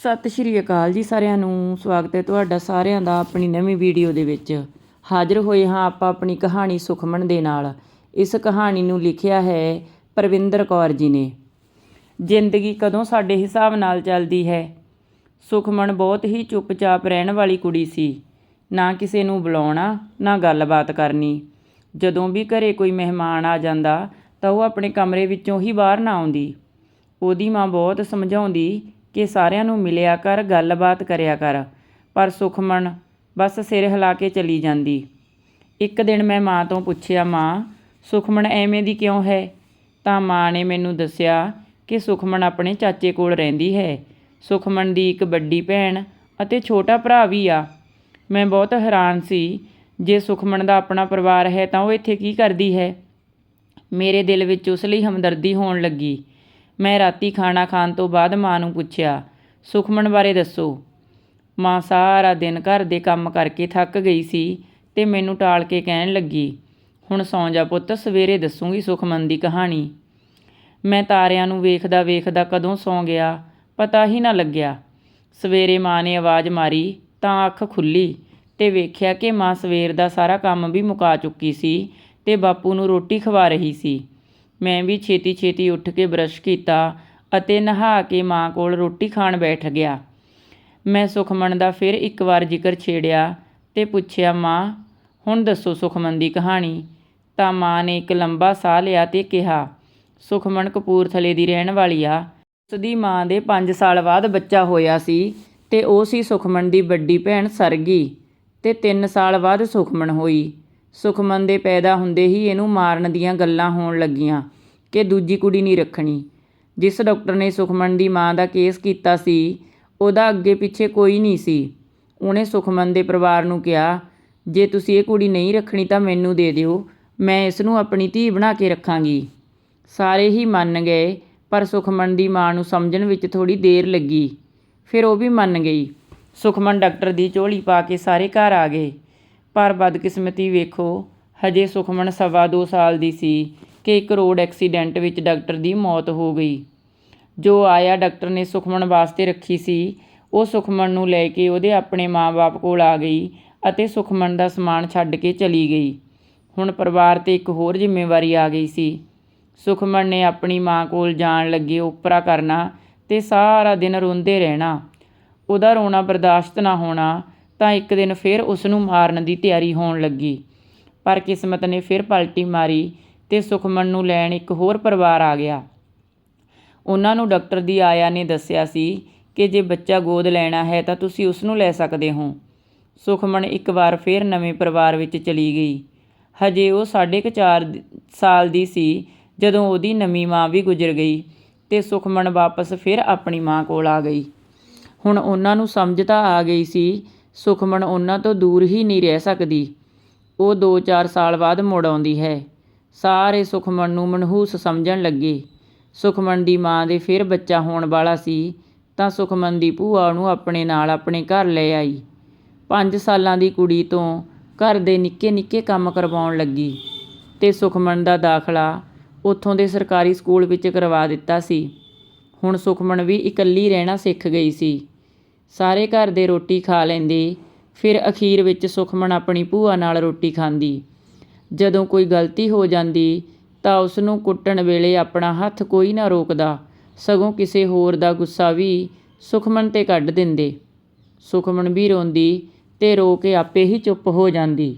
ਸਤਿ ਸ਼੍ਰੀ ਅਕਾਲ ਜੀ ਸਾਰਿਆਂ ਨੂੰ। ਸਵਾਗਤ ਹੈ ਤੁਹਾਡਾ ਸਾਰਿਆਂ ਦਾ ਆਪਣੀ ਨਵੀਂ ਵੀਡੀਓ ਦੇ ਵਿੱਚ। ਹਾਜ਼ਰ ਹੋਏ ਹਾਂ ਆਪਾਂ ਆਪਣੀ ਕਹਾਣੀ ਸੁਖਮਨ ਦੇ ਨਾਲ। ਇਸ ਕਹਾਣੀ ਨੂੰ ਲਿਖਿਆ ਹੈ ਪਰਵਿੰਦਰ ਕੌਰ ਜੀ ਨੇ। ਜ਼ਿੰਦਗੀ ਕਦੋਂ ਸਾਡੇ ਹਿਸਾਬ ਨਾਲ ਚੱਲਦੀ ਹੈ? ਸੁਖਮਨ ਬਹੁਤ ਹੀ ਚੁੱਪਚਾਪ ਰਹਿਣ ਵਾਲੀ ਕੁੜੀ ਸੀ। ਨਾ ਕਿਸੇ ਨੂੰ ਬੁਲਾਉਣਾ, ਨਾ ਗੱਲਬਾਤ ਕਰਨੀ। ਜਦੋਂ ਵੀ ਘਰੇ ਕੋਈ ਮਹਿਮਾਨ ਆ ਜਾਂਦਾ ਤਾਂ ਉਹ ਆਪਣੇ ਕਮਰੇ ਵਿੱਚੋਂ ਹੀ ਬਾਹਰ ਨਾ ਆਉਂਦੀ। ਉਹਦੀ ਮਾਂ ਬਹੁਤ ਸਮਝਾਉਂਦੀ ਕਿ ਸਾਰਿਆਂ ਨੂੰ ਮਿਲਿਆ ਕਰ, ਗੱਲਬਾਤ ਕਰਿਆ ਕਰ। ਪਰ ਸੁਖਮਣ ਬਸ ਸਿਰ ਹਿਲਾ ਕੇ ਚਲੀ ਜਾਂਦੀ। ਇੱਕ ਦਿਨ ਮੈਂ ਮਾਂ ਤੋਂ ਪੁੱਛਿਆ, ਮਾਂ ਸੁਖਮਨ ਐਵੇਂ ਦੀ ਕਿਉਂ ਹੈ? ਤਾਂ ਮਾਂ ਨੇ ਮੈਨੂੰ ਦੱਸਿਆ ਕਿ ਸੁਖਮਨ ਆਪਣੇ ਚਾਚੇ ਕੋਲ ਰਹਿੰਦੀ ਹੈ। ਸੁਖਮਨ ਦੀ ਇੱਕ ਵੱਡੀ ਭੈਣ ਅਤੇ ਛੋਟਾ ਭਰਾ ਵੀ ਆ। ਮੈਂ ਬਹੁਤ ਹੈਰਾਨ ਸੀ, ਜੇ ਸੁਖਮਨ ਦਾ ਆਪਣਾ ਪਰਿਵਾਰ ਹੈ ਤਾਂ ਉਹ ਇੱਥੇ ਕੀ ਕਰਦੀ ਹੈ? ਮੇਰੇ ਦਿਲ ਵਿੱਚ ਉਸ ਲਈ ਹਮਦਰਦੀ ਹੋਣ ਲੱਗੀ। ਮੈਂ ਰਾਤੀ ਖਾਣਾ ਖਾਣ ਤੋਂ ਬਾਅਦ ਮਾਂ ਨੂੰ ਪੁੱਛਿਆ ਸੁਖਮਨ ਬਾਰੇ ਦੱਸੋ? ਮਾਂ ਸਾਰਾ ਦਿਨ ਘਰ ਦੇ ਕੰਮ ਕਰਕੇ ਥੱਕ ਗਈ ਸੀ ਤੇ ਮੈਨੂੰ ਟਾਲ ਕੇ ਕਹਿਣ ਲੱਗੀ, ਹੁਣ ਸੌਂ ਜਾ ਪੁੱਤ, ਸਵੇਰੇ ਦੱਸੂਗੀ ਸੁਖਮਨ ਦੀ ਕਹਾਣੀ। ਮੈਂ ਤਾਰਿਆਂ ਨੂੰ ਵੇਖਦਾ ਵੇਖਦਾ ਕਦੋਂ ਸੌਂ ਗਿਆ, ਪਤਾ ਹੀ ਨਾ ਲੱਗਿਆ। ਸਵੇਰੇ ਮਾਂ ਨੇ ਆਵਾਜ਼ ਮਾਰੀ, ਤਾਂ ਅੱਖ ਖੁੱਲੀ ਤੇ ਵੇਖਿਆ ਕਿ ਮਾਂ ਸਵੇਰ ਦਾ ਸਾਰਾ ਕੰਮ ਵੀ ਮੁਕਾ ਚੁੱਕੀ ਸੀ ਤੇ ਬਾਪੂ ਨੂੰ ਰੋਟੀ ਖਵਾ ਰਹੀ ਸੀ। ਮੈਂ ਵੀ ਛੇਤੀ ਛੇਤੀ ਉੱਠ ਕੇ ਬਰਸ਼ ਕੀਤਾ ਅਤੇ ਨਹਾ ਕੇ ਮਾਂ ਕੋਲ ਰੋਟੀ ਖਾਣ ਬੈਠ ਗਿਆ। ਮੈਂ ਸੁਖਮਨ ਦਾ ਫਿਰ ਇੱਕ ਵਾਰ ਜ਼ਿਕਰ ਛੇੜਿਆ ਤੇ ਪੁੱਛਿਆ, ਮਾਂ, ਹੁਣ ਦੱਸੋ ਸੁਖਮਨ ਦੀ ਕਹਾਣੀ? ਤਾਂ ਮਾਂ ਨੇ ਇੱਕ ਲੰਬਾ ਸਾਹ ਲਿਆ ਤੇ ਕਿਹਾ, ਸੁਖਮਨ ਕਪੂਰਥਲੇ ਦੀ ਰਹਿਣ ਵਾਲੀ ਆ। ਉਸ ਦੀ ਮਾਂ ਦੇ 5 ਸਾਲ ਬਾਅਦ ਬੱਚਾ ਹੋਇਆ ਸੀ ਤੇ ਉਹ ਸੀ ਸੁਖਮਨ ਦੀ ਵੱਡੀ ਭੈਣ ਸਰਗੀ ਤੇ 3 ਸਾਲ ਬਾਅਦ ਸੁਖਮਨ ਹੋਈ। ਸੁਖਮਨ ਦੇ ਪੈਦਾ ਹੁੰਦੇ ਹੀ ਇਹਨੂੰ ਮਾਰਨ ਦੀਆਂ ਗੱਲਾਂ ਹੋਣ ਲੱਗੀਆਂ ਕਿ ਦੂਜੀ ਕੁੜੀ ਨਹੀਂ ਰੱਖਣੀ। ਜਿਸ ਡਾਕਟਰ ਨੇ ਸੁਖਮਨ ਦੀ ਮਾਂ ਦਾ ਕੇਸ ਕੀਤਾ ਸੀ, ਉਹਦਾ ਅੱਗੇ ਪਿੱਛੇ ਕੋਈ ਨਹੀਂ ਸੀ। ਉਹਨੇ ਸੁਖਮਨ ਦੇ ਪਰਿਵਾਰ ਨੂੰ ਕਿਹਾ, ਜੇ ਤੁਸੀਂ ਇਹ ਕੁੜੀ ਨਹੀਂ ਰੱਖਣੀ ਤਾਂ ਮੈਨੂੰ ਦੇ ਦਿਓ, ਮੈਂ ਇਸ ਨੂੰ ਆਪਣੀ ਧੀ ਬਣਾ ਕੇ ਰੱਖਾਂਗੀ। ਸਾਰੇ ਹੀ ਮੰਨ ਗਏ, ਪਰ ਸੁਖਮਨ ਦੀ ਮਾਂ ਨੂੰ ਸਮਝਣ ਵਿੱਚ ਥੋੜੀ ਦੇਰ ਲੱਗੀ। ਫਿਰ ਉਹ ਵੀ ਮੰਨ ਗਈ। ਸੁਖਮਨ ਡਾਕਟਰ ਦੀ ਝੋਲੀ ਪਾ ਕੇ ਸਾਰੇ ਘਰ ਆ ਗਏ। ਪਰ ਬਦਕਿਸਮਤੀ ਵੇਖੋ, ਹਜੇ ਸੁਖਮਨ ਸਵਾ ਦੋ ਸਾਲ ਦੀ ਸੀ ਕਿ ਇੱਕ ਰੋਡ ਐਕਸੀਡੈਂਟ ਵਿੱਚ ਡਾਕਟਰ ਦੀ ਮੌਤ ਹੋ ਗਈ। ਜੋ ਆਇਆ ਡਾਕਟਰ ਨੇ ਸੁਖਮਨ ਵਾਸਤੇ ਰੱਖੀ ਸੀ, ਉਹ ਸੁਖਮਨ ਨੂੰ ਲੈ ਕੇ ਉਹਦੇ ਆਪਣੇ ਮਾਂ-ਬਾਪ ਕੋਲ ਆ ਗਈ ਅਤੇ ਸੁਖਮਨ ਦਾ ਸਮਾਨ ਛੱਡ ਕੇ ਚਲੀ ਗਈ। ਹੁਣ ਪਰਿਵਾਰ ਤੇ ਇੱਕ ਹੋਰ ਜ਼ਿੰਮੇਵਾਰੀ ਆ ਗਈ ਸੀ। ਸੁਖਮਨ ਨੇ ਆਪਣੀ ਮਾਂ ਕੋਲ ਜਾਣ ਲੱਗੇ ਉਪਰਾ ਕਰਨਾ ਤੇ ਸਾਰਾ ਦਿਨ ਰੋਂਦੇ ਰਹਿਣਾ। ਉਹਦਾ ਰੋਣਾ ਬਰਦਾਸ਼ਤ ਨਾ ਹੋਣਾ ਤਾਂ ਇੱਕ ਦਿਨ ਫਿਰ ਉਸ ਨੂੰ ਮਾਰਨ ਦੀ ਤਿਆਰੀ ਹੋਣ ਲੱਗੀ। ਪਰ ਕਿਸਮਤ ਨੇ ਫਿਰ ਪਲਟੀ ਮਾਰੀ ਤੇ ਸੁਖਮਨ ਨੂੰ ਲੈਣ ਇੱਕ ਹੋਰ ਪਰਿਵਾਰ ਆ ਗਿਆ। ਉਹਨਾਂ ਨੂੰ ਡਾਕਟਰ ਦੀ ਆਇਆ ਨੇ ਦੱਸਿਆ ਸੀ ਕਿ ਜੇ ਬੱਚਾ ਗੋਦ ਲੈਣਾ ਹੈ ਤਾਂ ਤੁਸੀਂ ਉਸ ਨੂੰ ਲੈ ਸਕਦੇ ਹੋ। ਸੁਖਮਨ ਇੱਕ ਵਾਰ ਫਿਰ ਨਵੇਂ ਪਰਿਵਾਰ ਵਿੱਚ ਚਲੀ ਗਈ। ਹਜੇ ਉਹ ਸਾਢੇ ਕੁ ਚਾਰ ਦ- ਸਾਲ ਦੀ ਸੀ ਜਦੋਂ ਉਹਦੀ ਨਵੀਂ ਮਾਂ ਵੀ ਗੁਜ਼ਰ ਗਈ ਤੇ ਸੁਖਮਨ ਵਾਪਸ ਫਿਰ ਆਪਣੀ ਮਾਂ ਕੋਲ ਆ ਗਈ। ਹੁਣ ਉਹਨਾਂ ਨੂੰ ਸਮਝ ਤਾਂ ਆ ਗਈ ਸੀ ਸੁਖਮਨ ਉਹਨਾਂ ਤੋਂ ਦੂਰ ਹੀ ਨਹੀਂ ਰਹਿ ਸਕਦੀ। ਉਹ 2-4 ਸਾਲ ਬਾਅਦ ਮੁੜ ਆਉਂਦੀ ਹੈ। ਸਾਰੇ ਸੁਖਮਨ ਨੂੰ ਮਨਹੂਸ ਸਮਝਣ ਲੱਗੇ। ਸੁਖਮਨ ਦੀ ਮਾਂ ਦੇ ਫਿਰ ਬੱਚਾ ਹੋਣ ਵਾਲਾ ਸੀ, ਤਾਂ ਸੁਖਮਨ ਦੀ ਭੂਆ ਉਹਨੂੰ ਆਪਣੇ ਨਾਲ ਆਪਣੇ ਘਰ ਲੈ ਆਈ। 5 ਸਾਲਾਂ ਦੀ ਕੁੜੀ ਤੋਂ ਘਰ ਦੇ ਨਿੱਕੇ-ਨਿੱਕੇ ਕੰਮ ਕਰਵਾਉਣ ਲੱਗੀ ਤੇ ਸੁਖਮਨ ਦਾ ਦਾਖਲਾ ਉੱਥੋਂ ਦੇ ਸਰਕਾਰੀ ਸਕੂਲ ਵਿੱਚ ਕਰਵਾ ਦਿੱਤਾ ਸੀ। ਹੁਣ ਸੁਖਮਨ ਵੀ ਇਕੱਲੀ ਰਹਿਣਾ ਸਿੱਖ ਗਈ ਸੀ। ਸਾਰੇ ਘਰ ਦੇ ਰੋਟੀ ਖਾ ਲੈਂਦੇ। ਫਿਰ ਅਖੀਰ ਵਿੱਚ ਸੁਖਮਨ ਆਪਣੀ ਭੂਆ ਨਾਲ ਰੋਟੀ ਖਾਂਦੀ। ਜਦੋਂ ਕੋਈ ਗਲਤੀ ਹੋ ਜਾਂਦੀ, ਤਾਂ ਉਸ ਨੂੰ ਕੁੱਟਣ ਵੇਲੇ ਆਪਣਾ ਹੱਥ ਕੋਈ ਨਾ ਰੋਕਦਾ। ਸਗੋਂ ਕਿਸੇ ਹੋਰ ਦਾ ਗੁੱਸਾ ਵੀ ਸੁਖਮਨ ਤੇ ਕੱਢ ਦਿੰਦੇ। ਸੁਖਮਨ ਵੀ ਰੋਂਦੀ ਤੇ ਰੋ ਕੇ ਆਪੇ ਹੀ ਚੁੱਪ ਹੋ ਜਾਂਦੀ।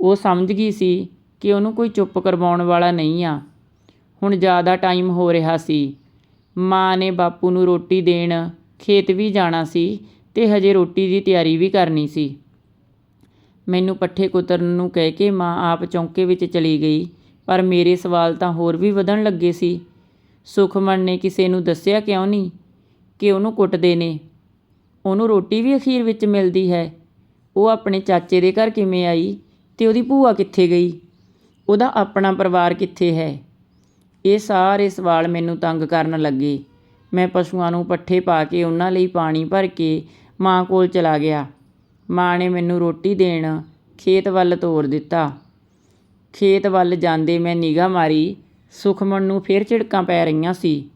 ਉਹ ਸਮਝ ਗਈ ਸੀ ਕਿ ਉਹਨੂੰ ਕੋਈ ਚੁੱਪ ਕਰਵਾਉਣ ਵਾਲਾ ਨਹੀਂ ਆ। ਹੁਣ ਜ਼ਿਆਦਾ ਟਾਈਮ ਹੋ ਰਿਹਾ ਸੀ। ਮਾਂ ਨੇ ਬਾਪੂ ਨੂੰ ਰੋਟੀ ਦੇਣ ਖੇਤ ਵੀ ਜਾਣਾ ਸੀ ਤੇ ਹਜੇ ਰੋਟੀ ਦੀ ਤਿਆਰੀ ਵੀ ਕਰਨੀ ਸੀ। ਮੈਨੂੰ ਪੱਠੇ ਕੁਤਰਨ ਨੂੰ ਕਹਿ ਕੇ ਮਾਂ ਆਪ ਚੌਂਕੇ ਵਿੱਚ ਚਲੀ ਗਈ, ਪਰ ਮੇਰੇ ਸਵਾਲ ਤਾਂ ਹੋਰ ਵੀ ਵਧਣ ਲੱਗੇ ਸੀ। ਸੁਖਮਨ ਨੇ ਕਿਸੇ ਨੂੰ ਦੱਸਿਆ ਕਿਉਂ ਨਹੀਂ? ਕਿ ਉਹਨੂੰ ਕੁੱਟਦੇ ਨੇ। ਉਹਨੂੰ ਰੋਟੀ ਵੀ ਅਖੀਰ ਵਿੱਚ ਮਿਲਦੀ ਹੈ। ਉਹ ਆਪਣੇ ਚਾਚੇ ਦੇ ਘਰ ਕਿਵੇਂ ਆਈ ਤੇ ਉਹਦੀ ਭੂਆ ਕਿੱਥੇ ਗਈ? ਉਹਦਾ ਆਪਣਾ ਪਰਿਵਾਰ ਕਿੱਥੇ ਹੈ? ਇਹ ਸਾਰੇ ਸਵਾਲ ਮੈਨੂੰ ਤੰਗ ਕਰਨ ਲੱਗੇ। ਮੈਂ ਪਸ਼ੂਆਂ ਨੂੰ ਪੱਠੇ ਪਾ ਕੇ ਉਹਨਾਂ ਲਈ ਪਾਣੀ ਭਰ ਕੇ ਮਾਂ ਕੋਲ ਚਲਾ ਗਿਆ। ਮਾਂ ਨੇ ਮੈਨੂੰ ਰੋਟੀ ਦੇਣ ਖੇਤ ਵੱਲ ਤੋਰ ਦਿੱਤਾ। ਖੇਤ ਵੱਲ ਜਾਂਦੇ ਮੈਂ ਨਿਗਾਹ ਮਾਰੀ। ਸੁਖਮਨ ਨੂੰ ਫਿਰ ਝਿੜਕਾਂ ਪੈ ਰਹੀਆਂ ਸੀ।